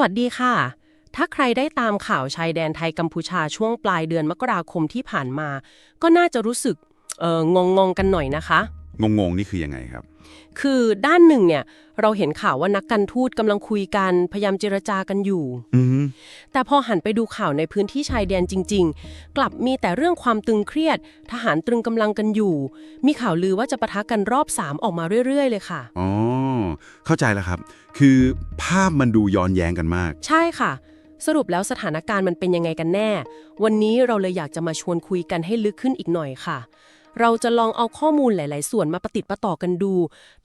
วัสดีค่ะ ถ้าใครได้ตามข่าวชายแดนไทยกัมพูชาช่วงปลายเดือนมกราคมที่ผ่านมา ก็น่าจะรู้สึกเอ่องงงๆกันหน่อยนะคะ งงๆนี่คือยังไงครับ คือด้านหนึ่งเนี่ยเราเห็นข่าวว่านักการทูตกำลังคุยกันพยายามเจรจากันอยู่อือฮึแต่พอหันไปดูข่าวในพื้นที่ชายแดนจริง ๆ กลับมีแต่เรื่องความตึงเครียด ทหารตรึงกำลังกันอยู่ มีข่าวลือว่าจะปะทะกันรอบ3ออกมาเรื่อย ๆ เลยค่ะ อ๋อ เข้าใจแล้วครับ คือภาพมันดูย้อนแย้งกันมาก ใช่ค่ะ สรุปแล้วสถานการณ์มันเป็นยังไงกันแน่ วันนี้เราเลยอยากจะมาชวนคุยกันให้ลึกขึ้นอีกหน่อยค่ะ เราจะลองเอาข้อมูลหลาย ๆ ส่วนมาประติดประต่อกันดู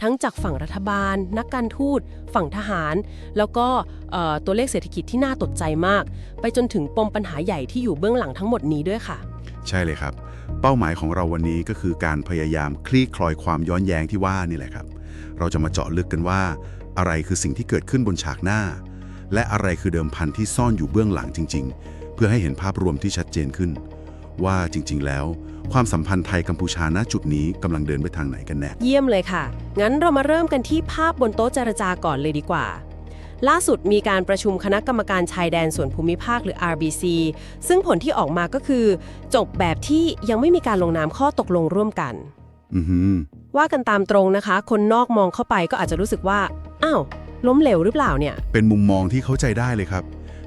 ทั้งจากฝั่งรัฐบาล นักการทูต ฝั่งทหาร แล้วก็เอ่อตัวเลขเศรษฐกิจที่น่าตกใจมาก ไปจนถึงปมปัญหาใหญ่ที่อยู่เบื้องหลังทั้งหมดนี้ด้วยค่ะ ใช่เลยครับ เป้าหมายของเราวันนี้ก็คือการพยายามคลี่คลอยความย้อนแย้งที่ว่านี่แหละครับ เราจะมาเจาะลึกกันว่า อะไรคือสิ่งที่เกิดขึ้นบนฉากหน้า และอะไรคือเดิมพันที่ซ่อนอยู่เบื้องหลังจริง ๆ เพื่อให้เห็นภาพรวมที่ชัดเจนขึ้น ว่าจริง ๆ แล้ว ความสัมพันธ์ไทยกัมพูชาณจุดนี้กำลังเดินไปทางไหนกันแน่เยี่ยมเลยค่ะ งั้นเรามาเริ่มกันที่ภาพบนโต๊ะเจรจาก่อนเลยดีกว่าล่าสุดมีการประชุมคณะกรรมการชายแดนส่วนภูมิภาคหรือ RBC ซึ่งผลที่ออกมาก็คือ จบแบบที่ยังไม่มีการลงนามข้อตกลงร่วมกัน ว่ากันตามตรงนะคะ คนนอกมองเข้าไปก็อาจจะรู้สึกว่า อ้าว ล้มเหลวหรือเปล่าเนี่ย เป็นมุมมองที่เข้าใจได้เลยครับ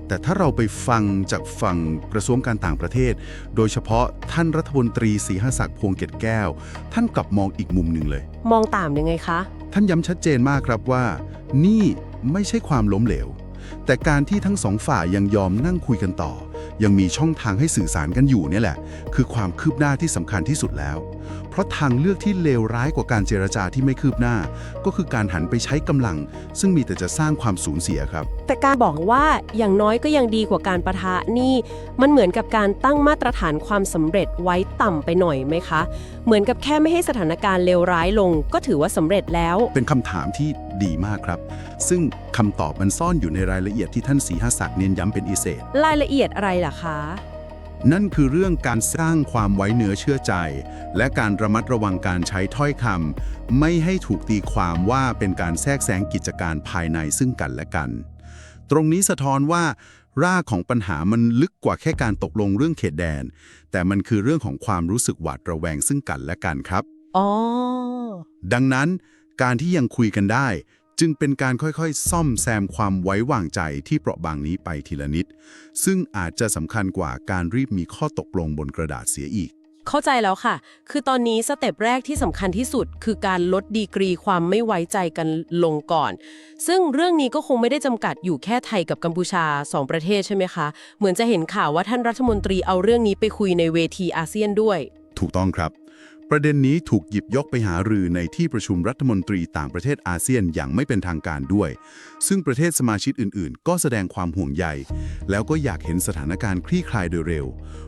แต่ถ้าเราไปฟังจากฝั่งกระทรวงการต่างประเทศ โดยเฉพาะท่านรัฐมนตรีศรีหศักดิ์พวงเกตแก้ว ท่านกลับมองอีกมุมหนึ่งเลย มองต่ามยังไงคะ ท่านย้ำชัดเจนมากครับว่า นี่ไม่ใช่ความล้มเหลว แต่การที่ทั้งสองฝ่ายยังยอมนั่งคุยกันต่อ ยังมีช่องทางให้สื่อสารกันอยู่เนี่ยแหละ คือความคืบหน้าที่สำคัญที่สุดแล้ว เพราะทางเลือกที่เลวร้ายกว่าการเจรจาที่ไม่คืบหน้า ก็คือการหันไปใช้กำลัง ซึ่งมีแต่จะสร้างความสูญเสียครับ แต่การบอกว่าอย่างน้อยก็ยังดีกว่าการประทะนี่ มันเหมือนกับการตั้งมาตรฐานความสำเร็จไว้ต่ำไปหน่อยไหมคะ เหมือนกับแค่ไม่ให้สถานการณ์เลวร้ายลง ก็ถือว่าสำเร็จแล้ว เป็นคำถามที่ดีมากครับ ซึ่งคำตอบมันซ่อนอยู่ในรายละเอียดที่ท่านศรีหศักดิ์เน้นย้ำเป็นอิเศษ รายละเอียดอะไรล่ะคะ นั่นคือเรื่องการสร้างความไว้เนื้อเชื่อใจ และการระมัดระวังการใช้ถ้อยคำไม่ให้ถูกตีความว่าเป็นการแทรกแซงกิจการภายในซึ่งกันและกัน ตรงนี้สะท้อนว่ารากของปัญหามันลึกกว่าแค่การตกลงเรื่องเขตแดน แต่มันคือเรื่องของความรู้สึกหวาดระแวงซึ่งกันและกันครับ อ๋อ ดังนั้นการที่ยังคุยกันได้ จึงเป็นการค่อยๆ ซ่อมแซมความไว้วางใจที่เปราะบางนี้ไปทีละนิด ซึ่งอาจจะสำคัญกว่าการรีบมีข้อตกลงบนกระดาษเสียอีก เข้าใจแล้วค่ะ คือตอนนี้สเต็ปแรกที่สำคัญที่สุด คือการลดดีกรีความไม่ไว้ใจกันลงก่อน ซึ่งเรื่องนี้ก็คงไม่ได้จำกัดอยู่แค่ไทยกับกัมพูชาสองประเทศใช่ไหมคะ เหมือนจะเห็นข่าวว่าท่านรัฐมนตรีเอาเรื่องนี้ไปคุยในเวทีอาเซียนด้วย ถูกต้องครับ ประเด็นนี้ถูกหยิบยกไปหารือในที่ประชุมรัฐมนตรีต่างประเทศอาเซียนอย่างไม่เป็นทางการด้วย ซึ่งประเทศสมาชิกอื่นๆ ก็แสดงความห่วงใย แล้วก็อยากเห็นสถานการณ์คลี่คลายโดยเร็ว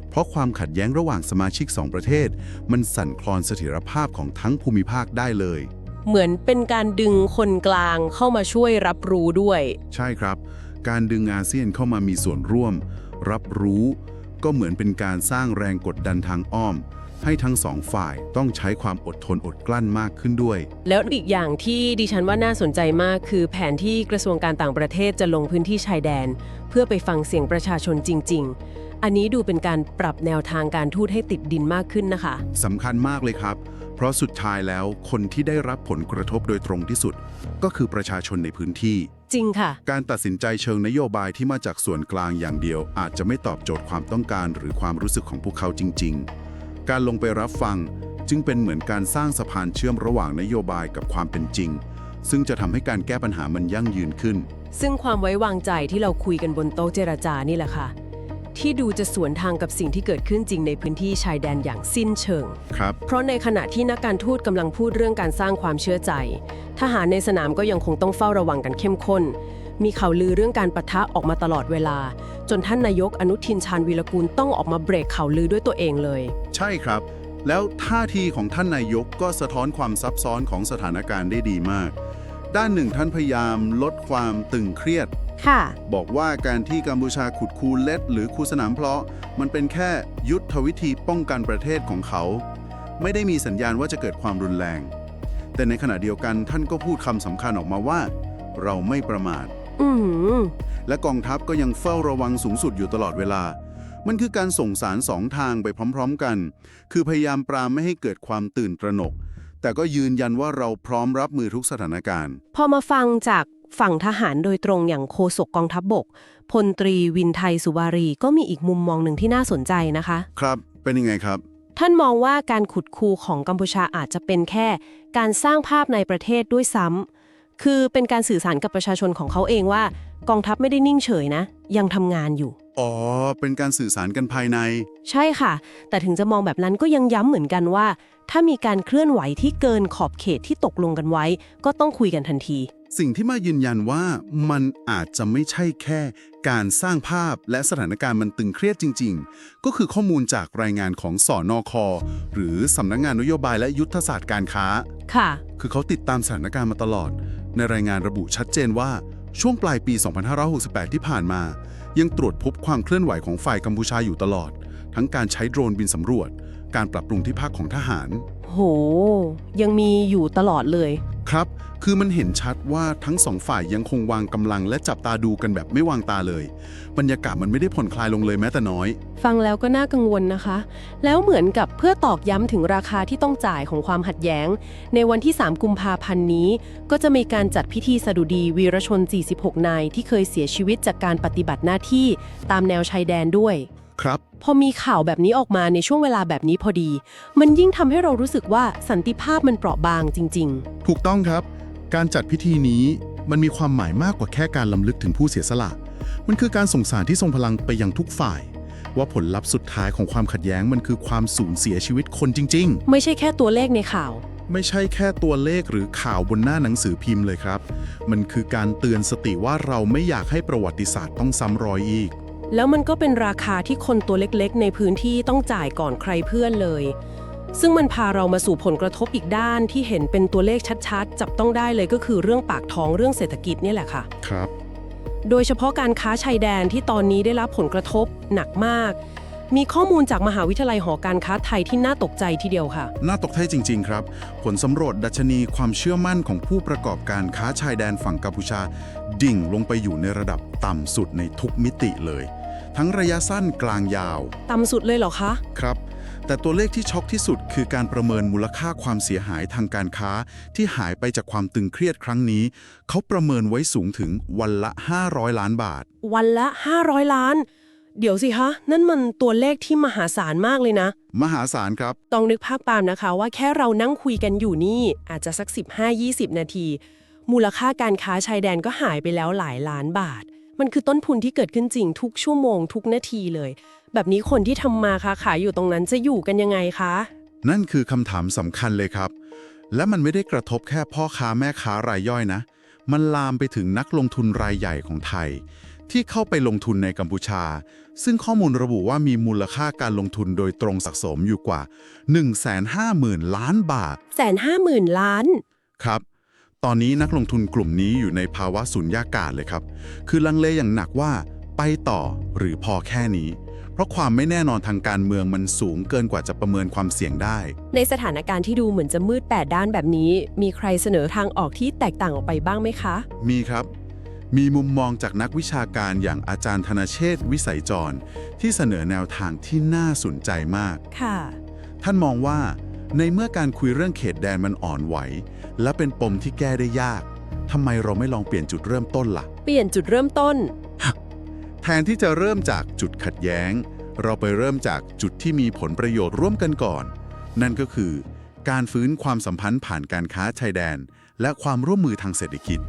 เพราะความขัดแย้งระหว่างสมาชิกสองประเทศ มันสั่นคลอนเสถียรภาพของทั้งภูมิภาคได้เลย เหมือนเป็นการดึงคนกลางเข้ามาช่วยรับรู้ด้วย ใช่ครับ การดึงอาเซียนเข้ามามีส่วนร่วม รับรู้ ก็เหมือนเป็นการสร้างแรงกดดันทางอ้อม ให้ทั้งสองฝ่ายต้องใช้ความอดทนอดกลั้นมากขึ้นด้วย แล้วอีกอย่างที่ดิฉันว่าน่าสนใจมากคือแผนที่กระทรวงการต่างประเทศจะลงพื้นที่ชายแดน เพื่อไปฟังเสียงประชาชนจริง ๆ อันนี้ดูเป็นการปรับแนวทางการทูตให้ติดดินมากขึ้นนะคะ สำคัญมากเลยครับ เพราะสุดท้ายแล้วคนที่ได้รับผลกระทบโดยตรงที่สุด ก็คือประชาชนในพื้นที่ จริงค่ะ การตัดสินใจเชิงนโยบายที่มาจากส่วนกลางอย่างเดียว อาจจะไม่ตอบโจทย์ความต้องการหรือความรู้สึกของพวกเขาจริง ๆ การลงไปรับฟังจึงเป็นเหมือนการสร้างสะพานเชื่อมระหว่างนโยบายกับความเป็นจริง ซึ่งจะทำให้การแก้ปัญหามันยั่งยืนขึ้น ซึ่งความไว้วางใจที่เราคุยกันบนโต๊ะเจรจานี่แหละค่ะ ที่ดูจะสวนทางกับสิ่งที่เกิดขึ้นจริงในพื้นที่ชายแดนอย่างสิ้นเชิง ครับ เพราะในขณะที่นักการทูตกำลังพูดเรื่องการสร้างความเชื่อใจ ทหารในสนามก็ยังคงต้องเฝ้าระวังกันเข้มข้น มีข่าวลือเรื่องการปะทะออกมาตลอดเวลา จนท่านนายกอนุทินชาญวีรกูลต้องออกมาเบรกข่าวลือด้วยตัวเองเลย ใช่ครับ แล้วท่าทีของท่านนายกก็สะท้อนความซับซ้อนของสถานการณ์ได้ดีมาก ด้านหนึ่งท่านพยายามลดความตึงเครียด ค่ะ บอกว่าการที่กัมพูชาขุดคูเล็ด หรือคูสนามเพลาะ มันเป็นแค่ยุทธวิธีป้องกันประเทศของเขา ไม่ได้มีสัญญาณว่าจะเกิดความรุนแรง แต่ในขณะเดียวกันท่านก็พูดคำสำคัญออกมาว่า เราไม่ประมาท อืมและกองทัพก็ยังเฝ้าระวังสูงสุดอยู่ตลอดเวลา มันคือการส่งสารสองทางไปพร้อม ๆ กัน คือพยายามปรามไม่ให้เกิดความตื่นตระหนก แต่ก็ยืนยันว่าเราพร้อมรับมือทุกสถานการณ์ พอมาฟังจากฝั่งทหารโดยตรงอย่างโฆษกกองทัพบบก พลตรีวินไทยสุวารีก็มีอีกมุมมองหนึ่งที่น่าสนใจนะคะ ครับ เป็นยังไงครับ ท่านมองว่าการขุดคูของกัมพูชาอาจจะเป็นแค่ การสร้างภาพในประเทศด้วยซ้ำ คือเป็นการสื่อสารกับประชาชนของเขาเองว่า กองทัพไม่ได้นิ่งเฉยนะ ยังทำงานอยู่ อ๋อ เป็นการสื่อสารกันภายใน ใช่ค่ะ แต่ถึงจะมองแบบนั้นก็ยังย้ำเหมือนกันว่า ถ้ามีการเคลื่อนไหวที่เกินขอบเขตที่ตกลงกันไว้ ก็ต้องคุยกันทันที สิ่งที่มายืนยันว่ามันอาจจะไม่ใช่แค่ การสร้างภาพและสถานการณ์มันตึงเครียดจริง ๆ ก็คือข้อมูลจากรายงานของสอนอคอหรือสำนักงงานนโยบายและยุทธศาสตร์การค้า ค่ะ คือเขาติดตามสถานการณ์มาตลอด ในรายงานระบุชัดเจนว่าช่วงปลายปี 2568 ที่ผ่านมา ยังตรวจพบความเคลื่อนไหวของฝ่ายกัมพูชาอยู่ตลอด ทั้งการใช้โดรนบินสำรวจ การปรับปรุงที่พักของทหาร โห ยังมีอยู่ตลอดเลย ครับ คือมันเห็นชัดว่าทั้งสองฝ่ายยังคงวางกำลังและจับตาดูกันแบบไม่วางตาเลย บรรยากาศมันไม่ได้ผ่อนคลายลงเลยแม้แต่น้อย ฟังแล้วก็น่ากังวลนะคะ แล้วเหมือนกับเพื่อตอกย้ำถึงราคาที่ต้องจ่ายของความขัดแย้ง ในวันที่ 3 กุมภาพันธ์นี้ ก็จะมีการจัดพิธีสดุดีวีรชน 46 นาย ที่เคยเสียชีวิตจากการปฏิบัติหน้าที่ตามแนวชายแดนด้วยครับพอมีข่าวแบบนี้ออกมาในช่วงเวลาแบบนี้พอดี มันยิ่งทำให้เรารู้สึกว่าสันติภาพมันเปราะบางจริงถูกต้องครับ การจัดพิธีนี้มันมีความหมายมากกว่าแค่การล้ำลึกถึงผู้เสียสละ มันคือการส่งสารที่ทรงพลังไปยังทุกฝ่าย ว่าผลลัพธ์สุดท้ายของความขัดแย้งมันคือความสูญเสียชีวิตคนจริงๆๆไม่ใช่แค่ตัวเลขในข่าว ไม่ใช่แค่ตัวเลขหรือข่าวบนหน้าหนังสือพิมพ์เลยครับ มันคือการเตือนสติว่าเราไม่อยากให้ประวัติศาสตร์ต้องซ้ำรอยอีก แล้วมันก็เป็นราคาที่คนตัวเล็กๆ ในพื้นที่ต้องจ่ายก่อนใครเพื่อนเลย ซึ่งมันพาเรามาสู่ผลกระทบอีกด้านที่เห็นเป็นตัวเลขชัดๆ จับต้องได้เลยก็คือเรื่องปากท้องเรื่องเศรษฐกิจเนี่ยแหละค่ะ ครับ โดยเฉพาะการค้าชายแดนที่ตอนนี้ได้รับผลกระทบหนักมาก มีข้อมูลจากมหาวิทยาลัยหอการค้าไทยที่น่าตกใจทีเดียวค่ะ น่าตกใจจริง ๆ ครับ ผลสำรวจดัชนีความเชื่อมั่นของผู้ประกอบการค้าชายแดนฝั่งกัมพูชา ดิ่งลงไปอยู่ในระดับต่ำสุดในทุกมิติเลย ทั้งระยะสั้นกลางยาว ต่ำสุดเลยเหรอคะ ครับ แต่ตัวเลขที่ช็อกที่สุดคือการประเมินมูลค่าความเสียหายทางการค้า ที่หายไปจากความตึงเครียดครั้งนี้ เขาประเมินไว้สูงถึงวันละ 500 ล้านบาท วันละ 500 ล้าน เดี๋ยวสิคะ นั่นมันตัวเลขที่มหาศาลมากเลยนะ มหาศาลครับ ต้องนึกภาพตามนะคะว่าแค่เรานั่งคุยกันอยู่นี่ อาจจะสัก 15-20 นาที มูลค่าการค้าชายแดนก็หายไปแล้วหลายล้านบาท มันคือต้นทุนที่เกิดขึ้นจริงทุกชั่วโมงทุกนาทีเลย แบบนี้คนที่ทำมาค้าขายอยู่ตรงนั้นจะอยู่กันยังไงคะ นั่นคือคำถามสำคัญเลยครับ และมันไม่ได้กระทบแค่พ่อค้าแม่ค้ารายย่อยนะ มันลามไปถึงนักลงทุนรายใหญ่ของไทย ที่เข้าไปลงทุนในกัมพูชา ซึ่งข้อมูลระบุว่ามีมูลค่าการลงทุนโดยตรงสะสมอยู่กว่า 150,000 ล้านบาท แสนห้าหมื่นล้าน ครับ ตอนนี้นักลงทุนกลุ่มนี้อยู่ในภาวะสุญญากาศเลยครับ คือลังเลอย่างหนักว่าไปต่อหรือพอแค่นี้ เพราะความไม่แน่นอนทางการเมืองมันสูงเกินกว่าจะประเมินความเสี่ยงได้ ในสถานการณ์ที่ดูเหมือนจะมืดแปดด้านแบบนี้ มีใครเสนอทางออกที่แตกต่างออกไปบ้างไหมคะ มีครับ มีมุมมองจากนักวิชาการอย่างอาจารย์ธนเชษฐ์วิสัยจร ที่เสนอแนวทางที่น่าสนใจมาก ค่ะ ท่านมองว่า ในเมื่อการคุยเรื่องเขตแดนมันอ่อนไหว และเป็นปมที่แก้ได้ยากทำไมเราไม่ลองเปลี่ยนจุดเริ่มต้นล่ะ เปลี่ยนจุดเริ่มต้น แทนที่จะเริ่มจากจุดขัดแย้ง เราไปเริ่มจากจุดที่มีผลประโยชน์ร่วมกันก่อน นั่นก็คือ การฟื้นความสัมพันธ์ผ่านการค้าชายแดน และความร่วมมือทางเศรษฐกิจ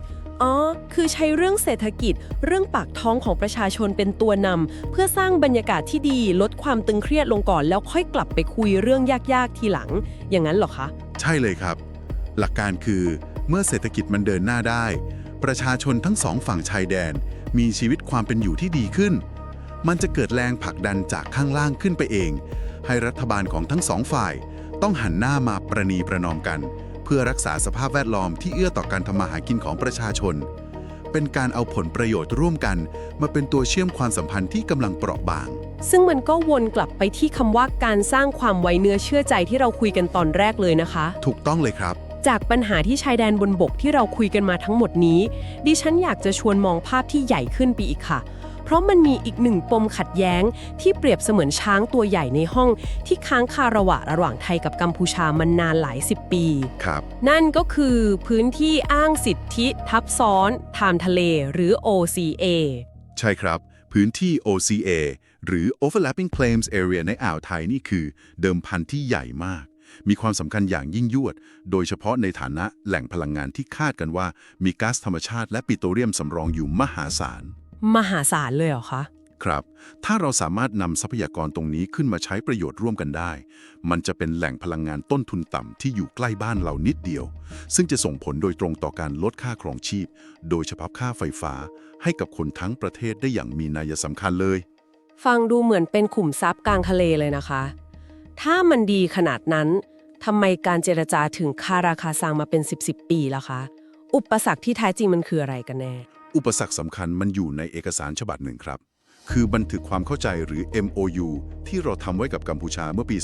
อ๋อ คือใช้เรื่องเศรษฐกิจ เรื่องปากท้องของประชาชนเป็นตัวนำเพื่อสร้างบรรยากาศที่ดี ลดความตึงเครียดลงก่อน แล้วค่อยกลับไปคุยเรื่องยากๆทีหลัง อย่างนั้นเหรอคะ ใช่เลยครับ หลักการคือ เมื่อเศรษฐกิจมันเดินหน้าได้ ประชาชนทั้งสองฝั่งชายแดน มีชีวิตความเป็นอยู่ที่ดีขึ้น มันจะเกิดแรงผลักดันจากข้างล่างขึ้นไปเอง ให้รัฐบาลของทั้งสองฝ่าย ต้องหันหน้ามาประนีประนอมกัน เพื่อรักษาสภาพแวดล้อมที่เอื้อต่อการทำมาหากินของประชาชน เป็นการเอาผลประโยชน์ร่วมกัน มาเป็นตัวเชื่อมความสัมพันธ์ที่กำลังเปราะบาง ซึ่งมันก็วนกลับไปที่คำว่าการสร้างความไว้เนื้อเชื่อใจที่เราคุยกันตอนแรกเลยนะคะ ถูกต้องเลยครับ จากปัญหาที่ชายแดนบนบกที่เราคุยกันมาทั้งหมดนี้ ดิฉันอยากจะชวนมองภาพที่ใหญ่ขึ้นไปอีกค่ะ เพราะมันมีอีกหนึ่งปมขัดแย้ง ที่เปรียบเสมือนช้างตัวใหญ่ในห้อง ที่ค้างคาระหว่างระหว่างไทยกับกัมพูชามานานหลายสิบปี ครับ นั่นก็คือพื้นที่อ้างสิทธิทับซ้อนทางทะเลหรือ OCA ใช่ครับ พื้นที่ OCA หรือ Overlapping Claims Area ในอ่าวไทยนี่คือ เดิมพันที่ใหญ่มาก มีความสำคัญอย่างยิ่งยวด โดยเฉพาะในฐานะแหล่งพลังงานที่คาดกันว่า มีก๊าซธรรมชาติและปิโตรเลียมสำรองอยู่มหาศาล มหาศาลเลยเหรอคะ ครับ ถ้าเราสามารถนำทรัพยากรตรงนี้ขึ้นมาใช้ประโยชน์ร่วมกันได้ มันจะเป็นแหล่งพลังงานต้นทุนต่ำที่อยู่ใกล้บ้านเรานิดเดียว ซึ่งจะส่งผลโดยตรงต่อการลดค่าครองชีพ โดยเฉพาะค่าไฟฟ้า ให้กับคนทั้งประเทศได้อย่างมีนัยสำคัญเลย ฟังดูเหมือนเป็นขุมทรัพย์กลางทะเลเลยนะคะ ถ้ามันดีขนาดนั้นทำไมการเจรจาถึงค่าราคาซังมาเป็น 10บสปีแล้วคะ อุปสรรคที่แท้จริงมันคืออะไรกันแน่ อุปสรรคสำคัญมันอยู่ในเอกสารฉบับหนึ่งครับ คือบันทึกความเข้าใจหรือ MOU ที่เราทำไว้กับกัมพูชาเมื่อปี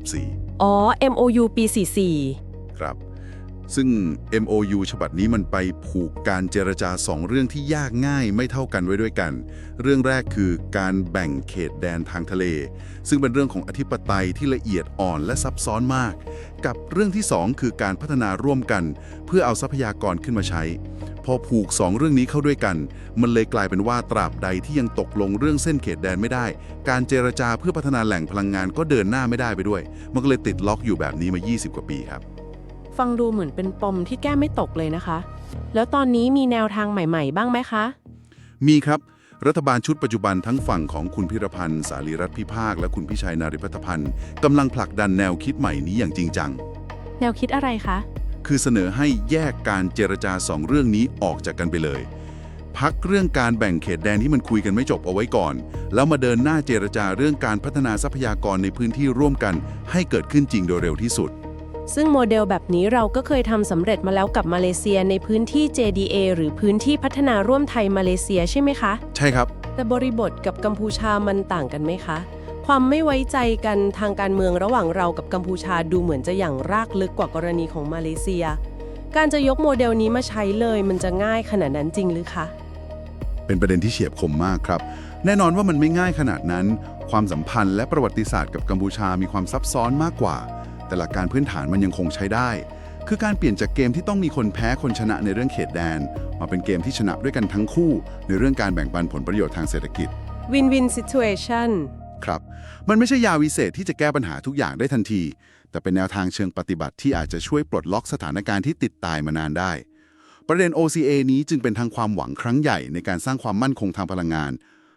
2544 อ๋อ MOU ปี 44 ครับ ซึ่ง MOU ฉบับนี้มันไปผูกการเจรจาสองเรื่องที่ยากง่ายไม่เท่ากันไว้ด้วยกัน เรื่องแรกคือการแบ่งเขตแดนทางทะเล ซึ่งเป็นเรื่องของอธิปไตยที่ละเอียดอ่อนและซับซ้อนมาก กับเรื่องที่สองคือการพัฒนาร่วมกัน เพื่อเอาทรัพยากรขึ้นมาใช้ พอผูกสองเรื่องนี้เข้าด้วยกัน มันเลยกลายเป็นว่าตราบใดที่ยังตกลงเรื่องเส้นเขตแดนไม่ได้ การเจรจาเพื่อพัฒนาแหล่งพลังงานก็เดินหน้าไม่ได้ไปด้วย มันก็เลยติดล็อกอยู่แบบนี้มา 20 กว่าปีครับ ฟังดูเหมือนเป็นปมที่แก้ไม่ตกเลยนะคะ แล้วตอนนี้มีแนวทางใหม่ ๆ บ้างไหมคะ มีครับ รัฐบาลชุดปัจจุบันทั้งฝั่งของคุณพิรพันธ์ สารีรัตน์พิภาค และคุณพิชัยนาริพัฒพันธ์กำลังผลักดันแนวคิดใหม่นี้อย่างจริงจัง แนวคิดอะไรคะ คือเสนอให้แยกการเจรจาสองเรื่องนี้ออกจากกันไปเลย พักเรื่องการแบ่งเขตแดนที่มันคุยกันไม่จบเอาไว้ก่อน แล้วมาเดินหน้าเจรจาเรื่องการพัฒนาทรัพยากรในพื้นที่ร่วมกัน ให้เกิดขึ้นจริงโดยเร็วที่สุด ซึ่งโมเดลแบบนี้เราก็เคยทำสำเร็จมาแล้วกับมาเลเซียในพื้นที่ JDA หรือพื้นที่พัฒนาร่วมไทยมาเลเซียใช่ไหมคะ ใช่ครับ แต่บริบทกับกัมพูชามันต่างกันไหมคะ ความไม่ไว้ใจกันทางการเมืองระหว่างเรากับกัมพูชาดูเหมือนจะอย่างรากลึกกว่ากรณีของมาเลเซีย การจะยกโมเดลนี้มาใช้เลยมันจะง่ายขนาดนั้นจริงหรือคะ เป็นประเด็นที่เฉียบคมมากครับ แน่นอนว่ามันไม่ง่ายขนาดนั้น ความสัมพันธ์และประวัติศาสตร์กับกัมพูชามีความซับซ้อนมากกว่า แต่หลักการพื้นฐานมันยังคงใช้ได้ คือการเปลี่ยนจากเกมที่ต้องมีคนแพ้คนชนะในเรื่องเขตแดน มาเป็นเกมที่ชนะด้วยกันทั้งคู่ ในเรื่องการแบ่งปันผลประโยชน์ทางเศรษฐกิจ Win-win situation ครับ มันไม่ใช่ยาวิเศษที่จะแก้ปัญหาทุกอย่างได้ทันที แต่เป็นแนวทางเชิงปฏิบัติที่อาจจะช่วยปลดล็อกสถานการณ์ที่ติดตายมานานได้ ประเด็น OCA นี้จึงเป็นทางความหวังครั้งใหญ่ในการสร้างความมั่นคงทางพลังงาน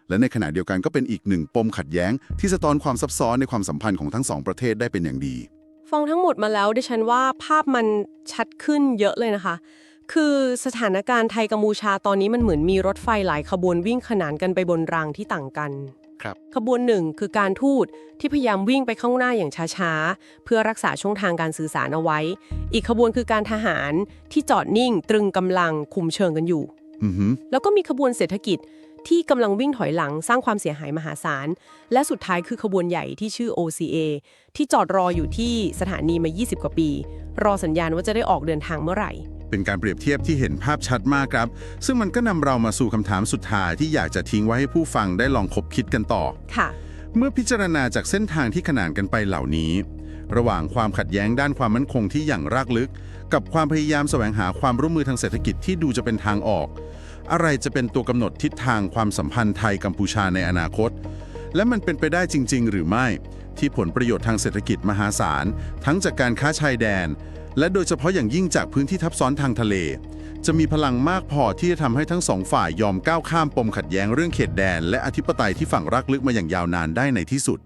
และในขณะเดียวกันก็เป็นอีกหนึ่งปมขัดแย้ง ที่สะท้อนความซับซ้อนในความสัมพันธ์ของทั้งสองประเทศได้เป็นอย่างดี ฟังทั้งหมดมาแล้วดิฉันว่าภาพมันชัดขึ้นเยอะเลยนะคะ คือสถานการณ์ไทยกัมพูชาตอนนี้มันเหมือนมีรถไฟหลายขบวนวิ่งขนานกันไปบนรางที่ต่างกัน ครับ ขบวนหนึ่งคือการทูตที่พยายามวิ่งไปข้างหน้าอย่างช้าๆ เพื่อรักษาช่องทางการสื่อสารเอาไว้ อีกขบวนคือการทหารที่จอดนิ่งตรึงกำลังคุมเชิงกันอยู่ อือหือแล้วก็มีขบวนเศรษฐกิจ ที่กำลังวิ่งถอยหลังสร้างความเสียหายมหาศาล และสุดท้ายคือขบวนใหญ่ที่ชื่อ OCA ที่จอดรออยู่ที่สถานีมา 20 กว่าปี รอสัญญาณว่าจะได้ออกเดินทางเมื่อไหร่ เป็นการเปรียบเทียบที่เห็นภาพชัดมากครับ ซึ่งมันก็นำเรามาสู่คำถามสุดท้ายที่อยากจะทิ้งไว้ให้ผู้ฟังได้ลองคบคิดกันต่อ ค่ะ เมื่อพิจารณาจากเส้นทางที่ขนานกันไปเหล่านี้ ระหว่างความขัดแย้งด้านความมั่นคงที่อย่างรากลึก กับความพยายามแสวงหาความร่วมมือทางเศรษฐกิจที่ดูจะเป็นทางออก อะไรจะเป็นตัวกำหนดทิศทางความสัมพันธ์ไทยกัมพูชาในอนาคต และมันเป็นไปได้จริง ๆ หรือไม่ ที่ผลประโยชน์ทางเศรษฐกิจมหาศาล ทั้งจากการค้าชายแดน และโดยเฉพาะอย่างยิ่งจากพื้นที่ทับซ้อนทางทะเล จะมีพลังมากพอที่จะทำให้ทั้งสองฝ่ายยอมก้าวข้ามปมขัดแย้งเรื่องเขตแดน และอธิปไตยที่ฝั่งรักลึกมาอย่างยาวนานได้ในที่สุด